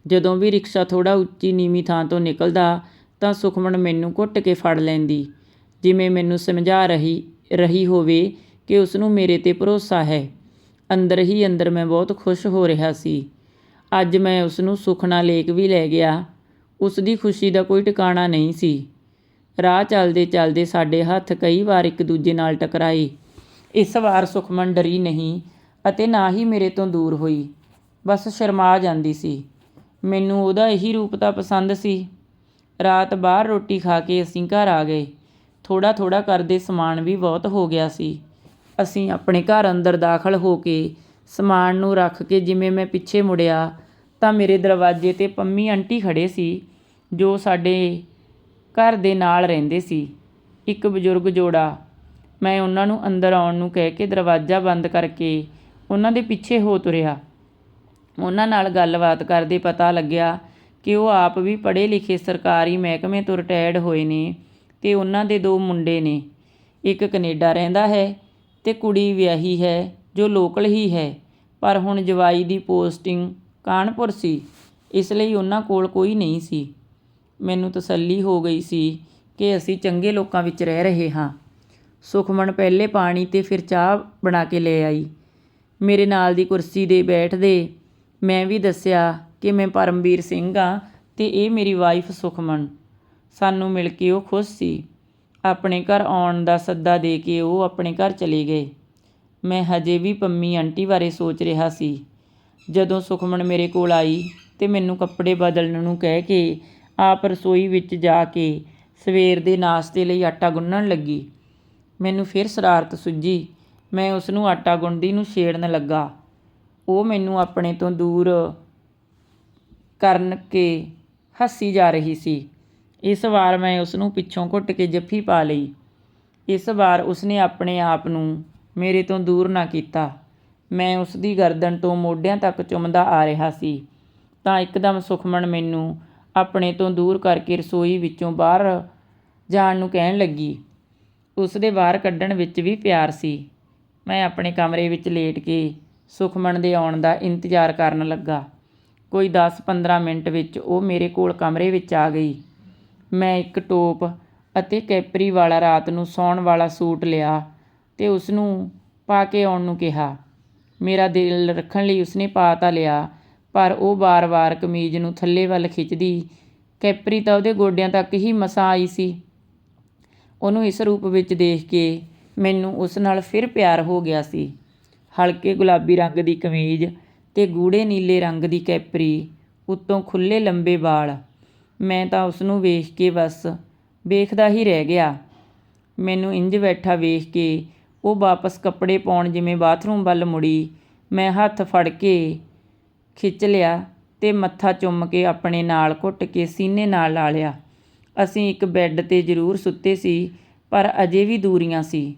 ਜਦੋਂ ਵੀ ਰਿਕਸ਼ਾ ਥੋੜਾ ਉੱਚੀ ਨੀਵੀਂ ਥਾਂ ਤੋਂ ਨਿਕਲਦਾ, ਤਾਂ ਸੁਖਮਨ ਮੈਨੂੰ ਘੁੱਟ ਕੇ ਫੜ ਲੈਂਦੀ। ਜਿਵੇਂ ਮੈਨੂੰ ਸਮਝਾ ਰਹੀ ਰਹੀ ਹੋਵੇ ਕਿ ਉਸ ਨੂੰ ਮੇਰੇ ਤੇ ਭਰੋਸਾ ਹੈ। ਅੰਦਰ ਹੀ ਅੰਦਰ ਮੈਂ ਬਹੁਤ ਖੁਸ਼ ਹੋ ਰਿਹਾ ਸੀ। ਅੱਜ ਮੈਂ ਉਸ ਨੂੰ ਸੁਖਨਾ ਲੇਕ ਵੀ ਲੈ ਗਿਆ। ਉਸ ਦੀ ਖੁਸ਼ੀ ਦਾ ਕੋਈ ਟਿਕਾਣਾ ਨਹੀਂ ਸੀ। ਰਾਹ ਚੱਲਦੇ ਚੱਲਦੇ ਸਾਡੇ ਹੱਥ ਕਈ ਵਾਰ ਇੱਕ ਦੂਜੇ ਨਾਲ ਟਕਰਾਏ। ਇਸ ਵਾਰ ਸੁਖਮਨ ਡਰੀ ਨਹੀਂ ਅਤੇ ਨਾ ਹੀ ਮੇਰੇ ਤੋਂ ਦੂਰ ਹੋਈ। ਬਸ ਸ਼ਰਮਾ ਜਾਂਦੀ ਸੀ। ਮੈਨੂੰ ਉਹਦਾ ਇਹੀ ਰੂਪ ਤਾਂ ਪਸੰਦ ਸੀ। ਰਾਤ ਬਾਹਰ ਰੋਟੀ ਖਾ ਕੇ ਅਸੀਂ ਘਰ ਆ ਗਏ। ਥੋੜਾ ਥੋੜਾ ਕਰਦੇ ਸਮਾਨ ਵੀ ਬਹੁਤ ਹੋ ਗਿਆ ਸੀ। ਅਸੀਂ ਆਪਣੇ ਘਰ ਅੰਦਰ ਦਾਖਲ ਹੋ ਕੇ ਸਮਾਨ ਨੂੰ ਰੱਖ ਕੇ ਜਿਵੇਂ ਮੈਂ ਪਿੱਛੇ ਮੁੜਿਆ ਤਾਂ ਮੇਰੇ ਦਰਵਾਜ਼ੇ ਤੇ ਪੰਮੀ ਆਂਟੀ ਖੜੇ ਸੀ, ਜੋ ਸਾਡੇ ਘਰ ਦੇ ਨਾਲ ਰਹਿੰਦੇ ਸੀ। ਇੱਕ ਬਜ਼ੁਰਗ ਜੋੜਾ। ਮੈਂ ਉਹਨਾਂ ਨੂੰ ਅੰਦਰ ਆਉਣ ਨੂੰ ਕਹਿ ਕੇ ਦਰਵਾਜ਼ਾ ਬੰਦ ਕਰਕੇ ਉਹਨਾਂ ਦੇ ਪਿੱਛੇ ਹੋ ਤੁਰਿਆ। ਉਹਨਾਂ ਨਾਲ ਗੱਲਬਾਤ ਕਰਦੇ ਪਤਾ ਲੱਗਿਆ ਕਿ ਉਹ ਆਪ ਵੀ ਪੜ੍ਹੇ ਲਿਖੇ ਸਰਕਾਰੀ ਮਹਿਕਮੇ ਤੋਂ ਰਿਟਾਇਰਡ ਹੋਏ ਨੇ ਤੇ ਉਹਨਾਂ ਦੇ ਦੋ ਮੁੰਡੇ ਨੇ। ਇੱਕ ਕੈਨੇਡਾ ਰਹਿੰਦਾ ਹੈ ਤੇ ਕੁੜੀ ਵਿਆਹੀ ਹੈ, ਜੋ ਲੋਕਲ ਹੀ ਹੈ, ਪਰ ਹੁਣ ਜਵਾਈ ਦੀ ਪੋਸਟਿੰਗ ਕਾਨਪੁਰ ਸੀ, ਇਸ ਲਈ ਉਹਨਾਂ ਕੋਲ ਕੋਈ ਨਹੀਂ ਸੀ। ਮੈਨੂੰ ਤਸੱਲੀ ਹੋ ਗਈ ਸੀ ਕਿ ਅਸੀਂ ਚੰਗੇ ਲੋਕਾਂ ਵਿੱਚ ਰਹਿ ਰਹੇ ਹਾਂ। ਸੁਖਮਨ ਪਹਿਲੇ ਪਾਣੀ ਤੇ ਫਿਰ ਚਾਹ ਬਣਾ ਕੇ ਲੈ ਆਈ। ਮੇਰੇ ਨਾਲ ਦੀ ਕੁਰਸੀ ਦੇ ਬੈਠਦੇ ਮੈਂ ਵੀ ਦੱਸਿਆ ਕਿ ਮੈਂ ਪਰਮਵੀਰ ਸਿੰਘ ਆ ਤੇ ਇਹ ਮੇਰੀ ਵਾਈਫ ਸੁਖਮਨ। ਸਾਨੂੰ ਮਿਲ ਕੇ ਉਹ ਖੁਸ਼ ਸੀ। ਆਪਣੇ ਘਰ ਆਉਣ ਦਾ ਸੱਦਾ ਦੇ ਕੇ ਉਹ ਆਪਣੇ ਘਰ ਚਲੇ ਗਏ। ਮੈਂ ਹਜੇ ਵੀ ਪੰਮੀ ਆਂਟੀ ਬਾਰੇ ਸੋਚ ਰਿਹਾ ਸੀ। ਜਦੋਂ ਸੁਖਮਨ ਮੇਰੇ ਕੋਲ ਆਈ ਤੇ ਮੈਨੂੰ ਕੱਪੜੇ ਬਦਲਣ ਨੂੰ ਕਹਿ ਕੇ ਆਪ ਰਸੋਈ ਵਿੱਚ ਜਾ ਕੇ ਸਵੇਰ ਦੇ ਨਾਸ਼ਤੇ ਲਈ ਆਟਾ ਗੁੰਨਣ ਲੱਗੀ। ਮੈਨੂੰ ਫਿਰ ਸ਼ਰਾਰਤ ਸੁੱਝੀ। ਮੈਂ ਉਸ ਨੂੰ ਆਟਾ ਗੁੰਨਦੀ ਨੂੰ ਛੇੜਨ ਲੱਗਾ। ਉਹ ਮੈਨੂੰ ਆਪਣੇ ਤੋਂ ਦੂਰ ਕਰਨ ਕੇ ਹੱਸੀ ਜਾ ਰਹੀ ਸੀ। ਇਸ ਵਾਰ ਮੈਂ ਉਸ ਨੂੰ ਪਿੱਛੋਂ ਘੁੱਟ ਕੇ ਜੱਫੀ ਪਾ ਲਈ। ਇਸ ਵਾਰ ਉਸਨੇ ਆਪਣੇ ਆਪ ਨੂੰ ਮੇਰੇ ਤੋਂ ਦੂਰ ਨਾ ਕੀਤਾ। ਮੈਂ ਉਸ ਦੀ ਗਰਦਨ ਤੋਂ ਮੋਢਿਆਂ ਤੱਕ ਚੁੰਮਦਾ ਆ ਰਿਹਾ ਸੀ। ਤਾਂ ਇੱਕਦਮ ਸੁਖਮਨ ਮੈਨੂੰ ਆਪਣੇ ਤੋਂ ਦੂਰ ਕਰਕੇ ਰਸੋਈ ਵਿੱਚੋਂ ਬਾਹਰ ਜਾਣ ਨੂੰ ਕਹਿਣ ਲੱਗੀ। ਉਸ ਦੇ ਬਾਹਰ ਕੱਢਣ ਵਿੱਚ ਵੀ ਪਿਆਰ ਸੀ। ਮੈਂ ਆਪਣੇ ਕਮਰੇ ਵਿੱਚ ਲੇਟ ਕੇ ਸੁਖਮਨ ਦੇ ਆਉਣ ਦਾ ਇੰਤਜ਼ਾਰ ਕਰਨ ਲੱਗਾ। ਕੋਈ 10-15 ਮਿੰਟ ਵਿੱਚ ਉਹ ਮੇਰੇ ਕੋਲ ਕਮਰੇ ਵਿੱਚ ਆ ਗਈ। ਮੈਂ ਇੱਕ ਟੋਪ ਅਤੇ ਕੈਪਰੀ ਵਾਲਾ ਰਾਤ ਨੂੰ ਸੌਣ ਵਾਲਾ ਸੂਟ ਲਿਆ ਤੇ ਉਸ ਨੂੰ ਪਾ ਕੇ ਆਉਣ ਨੂੰ ਕਿਹਾ। ਮੇਰਾ ਦਿਲ ਰੱਖਣ ਲਈ ਉਸਨੇ ਪਾ ਤਾਂ ਲਿਆ। ਪਰ ਉਹ ਵਾਰ-ਵਾਰ ਕਮੀਜ਼ ਨੂੰ ਥੱਲੇ ਵੱਲ ਖਿੱਚਦੀ। ਕੈਪਰੀ ਤਾਂ ਉਹਦੇ ਗੋਡਿਆਂ ਤੱਕ ਹੀ ਮਸਾਂ ਆਈ ਸੀ। ਉਹਨੂੰ ਇਸ ਰੂਪ ਵਿੱਚ ਦੇਖ ਕੇ ਮੈਨੂੰ ਉਸ ਨਾਲ ਫਿਰ ਪਿਆਰ ਹੋ ਗਿਆ ਸੀ। ਹਲਕੇ ਗੁਲਾਬੀ ਰੰਗ ਦੀ ਕਮੀਜ਼ ਤੇ ਗੂੜ੍ਹੇ ਨੀਲੇ ਰੰਗ ਦੀ ਕੈਪਰੀ, ਉੱਤੋਂ ਖੁੱਲ੍ਹੇ ਲੰਬੇ ਵਾਲ। ਮੈਂ ਤਾਂ ਉਸਨੂੰ ਵੇਖ ਕੇ ਬਸ ਵੇਖਦਾ ਹੀ ਰਹਿ ਗਿਆ। ਮੈਨੂੰ ਇੰਜ ਬੈਠਾ ਵੇਖ ਕੇ ਉਹ ਵਾਪਸ ਕੱਪੜੇ ਪਾਉਣ ਜਿਵੇਂ ਬਾਥਰੂਮ ਵੱਲ ਮੁੜੀ, ਮੈਂ ਹੱਥ ਫੜ ਕੇ ਖਿੱਚ ਲਿਆ ਤੇ ਮੱਥਾ ਚੁੰਮ ਕੇ ਆਪਣੇ ਨਾਲ ਘੁੱਟ ਕੇ ਸੀਨੇ ਨਾਲ ਲਾ ਲਿਆ। ਅਸੀਂ ਇੱਕ ਬੈੱਡ ਤੇ ਜ਼ਰੂਰ ਸੁੱਤੇ ਸੀ, ਪਰ ਅਜੇ ਵੀ ਦੂਰੀਆਂ ਸੀ।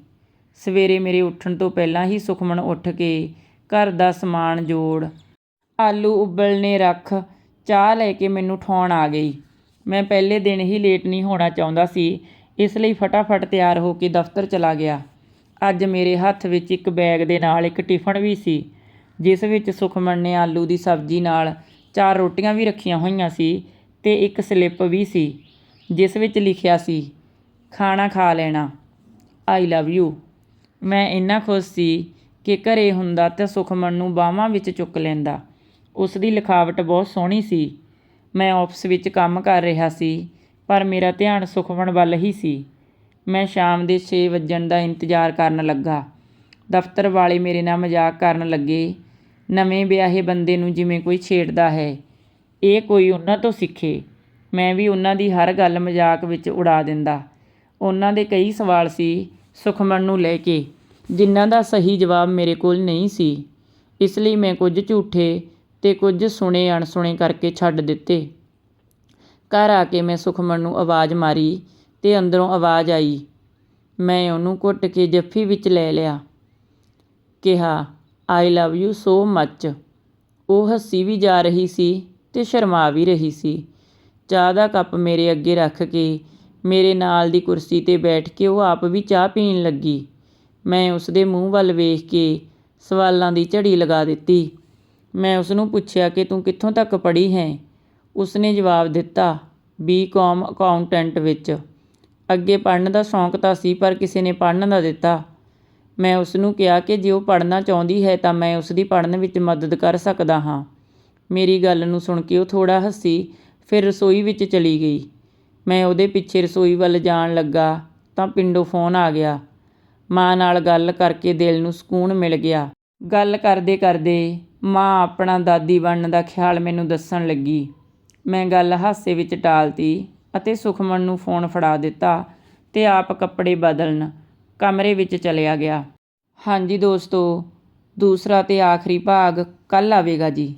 ਸਵੇਰੇ ਮੇਰੇ ਉੱਠਣ ਤੋਂ ਪਹਿਲਾਂ ਹੀ ਸੁਖਮਨ ਉੱਠ ਕੇ ਘਰ ਦਾ ਸਮਾਨ ਜੋੜ, ਆਲੂ ਉਬਲਣੇ ਰੱਖ, ਚਾਹ ਲੈ ਕੇ ਮੈਨੂੰ ਠਾਉਣ ਆ ਗਈ। ਮੈਂ ਪਹਿਲੇ ਦਿਨ ਹੀ ਲੇਟ ਨਹੀਂ ਹੋਣਾ ਚਾਹੁੰਦਾ ਸੀ, ਇਸ ਲਈ ਫਟਾਫਟ ਤਿਆਰ ਹੋ ਕੇ ਦਫ਼ਤਰ ਚਲਾ ਗਿਆ। ਅੱਜ ਮੇਰੇ ਹੱਥ ਵਿੱਚ ਇੱਕ ਬੈਗ ਦੇ ਨਾਲ ਇੱਕ ਟਿਫਨ ਵੀ ਸੀ। ਜਿਸ ਵਿੱਚ ਸੁਖਮਨ ਨੇ ਆਲੂ ਦੀ ਸਬਜ਼ੀ ਨਾਲ ਚਾਰ ਰੋਟੀਆਂ ਵੀ ਰੱਖੀਆਂ ਹੋਈਆਂ ਸੀ ਤੇ ਇੱਕ ਸਲਿੱਪ ਵੀ ਸੀ, ਜਿਸ ਵਿੱਚ ਲਿਖਿਆ ਸੀ, ਖਾਣਾ ਖਾ ਲੈਣਾ। I love you. ਮੈਂ ਇੰਨਾ ਖੁਸ਼ ਸੀ ਕਿ ਘਰੇ ਹੁੰਦਾ ਤਾਂ ਸੁਖਮਨ ਨੂੰ ਬਾਹਾਂ ਵਿੱਚ ਚੁੱਕ ਲੈਂਦਾ। ਉਸ ਦੀ ਲਿਖਾਵਟ ਬਹੁਤ ਸੋਹਣੀ ਸੀ। ਮੈਂ ਆਫਿਸ ਵਿੱਚ ਕੰਮ ਕਰ ਰਿਹਾ ਸੀ, ਪਰ ਮੇਰਾ ਧਿਆਨ ਸੁਖਮਨ ਵੱਲ ਹੀ ਸੀ। ਮੈਂ ਸ਼ਾਮ ਦੇ 6 ਵਜਣ ਦਾ ਇੰਤਜ਼ਾਰ ਕਰਨ ਲੱਗਾ। ਦਫ਼ਤਰ ਵਾਲੇ ਮੇਰੇ ਨਾਲ ਮਜ਼ਾਕ ਕਰਨ ਲੱਗੇ ਨਵੇਂ ਵਿਆਹੇ ਬੰਦੇ ਨੂੰ ਜਿਵੇਂ ਕੋਈ ਛੇੜਦਾ ਹੈ। ਇਹ ਕੋਈ ਉਹਨਾਂ ਤੋਂ ਸਿੱਖੇ। ਮੈਂ ਵੀ ਉਹਨਾਂ ਦੀ ਹਰ ਗੱਲ ਮਜ਼ਾਕ ਵਿੱਚ ਉਡਾ ਦਿੰਦਾ। ਉਹਨਾਂ ਦੇ ਕਈ ਸਵਾਲ ਸੀ ਸੁਖਮਨ ਨੂੰ ਲੈ ਕੇ, ਜਿਨ੍ਹਾਂ ਦਾ ਸਹੀ ਜਵਾਬ ਮੇਰੇ ਕੋਲ ਨਹੀਂ ਸੀ। ਇਸ ਲਈ ਮੈਂ ਕੁਝ ਝੂਠੇ ਤੇ ਕੁਝ ਸੁਣੇ ਅਣਸੁਣੇ ਕਰਕੇ ਛੱਡ ਦਿੱਤੇ। ਘਰ ਆ ਕੇ ਮੈਂ ਸੁਖਮਨ ਨੂੰ ਆਵਾਜ਼ ਮਾਰੀ ਤੇ ਅੰਦਰੋਂ ਆਵਾਜ਼ ਆਈ। ਮੈਂ ਉਹਨੂੰ ਘੁੱਟ ਕੇ ਜੱਫੀ ਵਿੱਚ ਲੈ ਲਿਆ। ਕਿਹਾ ਆਈ ਲਵ ਯੂ ਸੋ ਮੱਚ। ਉਹ ਹੱਸੀ ਵੀ ਜਾ ਰਹੀ ਸੀ ਤੇ ਸ਼ਰਮਾ ਵੀ ਰਹੀ ਸੀ। ਚਾਹ ਦਾ ਕੱਪ ਮੇਰੇ ਅੱਗੇ ਰੱਖ ਕੇ ਮੇਰੇ ਨਾਲ ਦੀ ਕੁਰਸੀ ਤੇ ਬੈਠ ਕੇ ਉਹ ਆਪ ਵੀ ਚਾਹ ਪੀਣ ਲੱਗੀ। ਮੈਂ ਉਸ ਦੇ ਮੂੰਹ ਵੱਲ ਵੇਖ ਕੇ ਸਵਾਲਾਂ ਦੀ ਝੜੀ ਲਗਾ ਦਿੱਤੀ। ਮੈਂ ਉਸ ਨੂੰ ਪੁੱਛਿਆ ਕਿ ਤੂੰ ਕਿੱਥੋਂ ਤੱਕ ਪੜ੍ਹੀ ਹੈ? ਉਸਨੇ ਜਵਾਬ ਦਿੱਤਾ ਬੀਕਾਮ ਅਕਾਊਂਟੈਂਟ ਵਿੱਚ। ਅੱਗੇ ਪੜ੍ਹਨ ਦਾ ਸ਼ੌਂਕ ਤਾਂ ਸੀ ਪਰ ਕਿਸੇ ਨੇ ਪੜ੍ਹਨ ਦਾ ਦਿੱਤਾ। ਮੈਂ ਉਸ ਨੂੰ ਕਿਹਾ ਕਿ ਜੇ ਉਹ ਪੜ੍ਹਨਾ ਚਾਹੁੰਦੀ ਹੈ ਤਾਂ ਮੈਂ ਉਸ ਦੀ ਪੜ੍ਹਨ ਵਿੱਚ ਮਦਦ ਕਰ ਸਕਦਾ ਹਾਂ। ਮੇਰੀ ਗੱਲ ਨੂੰ ਸੁਣ ਕੇ ਉਹ ਥੋੜ੍ਹਾ ਹੱਸੀ, ਫਿਰ ਰਸੋਈ ਵਿੱਚ ਚਲੀ ਗਈ। ਮੈਂ ਉਹਦੇ ਪਿੱਛੇ ਰਸੋਈ ਵੱਲ ਜਾਣ ਲੱਗਾ ਤਾਂ ਪਿੰਡੋਂ ਫੋਨ ਆ ਗਿਆ। ਮਾਂ ਨਾਲ ਗੱਲ ਕਰਕੇ ਦਿਲ ਨੂੰ ਸਕੂਨ ਮਿਲ ਗਿਆ। ਗੱਲ ਕਰਦੇ ਕਰਦੇ ਮਾਂ ਆਪਣਾ ਦਾਦੀ ਬਣਨ ਦਾ ਖਿਆਲ ਮੈਨੂੰ ਦੱਸਣ ਲੱਗੀ। ਮੈਂ ਗੱਲ ਹਾਸੇ ਵਿੱਚ ਟਾਲਤੀ ਅਤੇ ਸੁਖਮਨ ਨੂੰ ਫੋਨ ਫੜਾ ਦਿੱਤਾ ਤੇ ਆਪ ਕੱਪੜੇ ਬਦਲਣ ਕਮਰੇ ਵਿੱਚ ਚਲਿਆ ਗਿਆ। ਹਾਂਜੀ ਦੋਸਤੋ ਦੂਸਰਾ ਅਤੇ ਆਖਰੀ ਭਾਗ ਕੱਲ੍ਹ ਆਵੇਗਾ ਜੀ।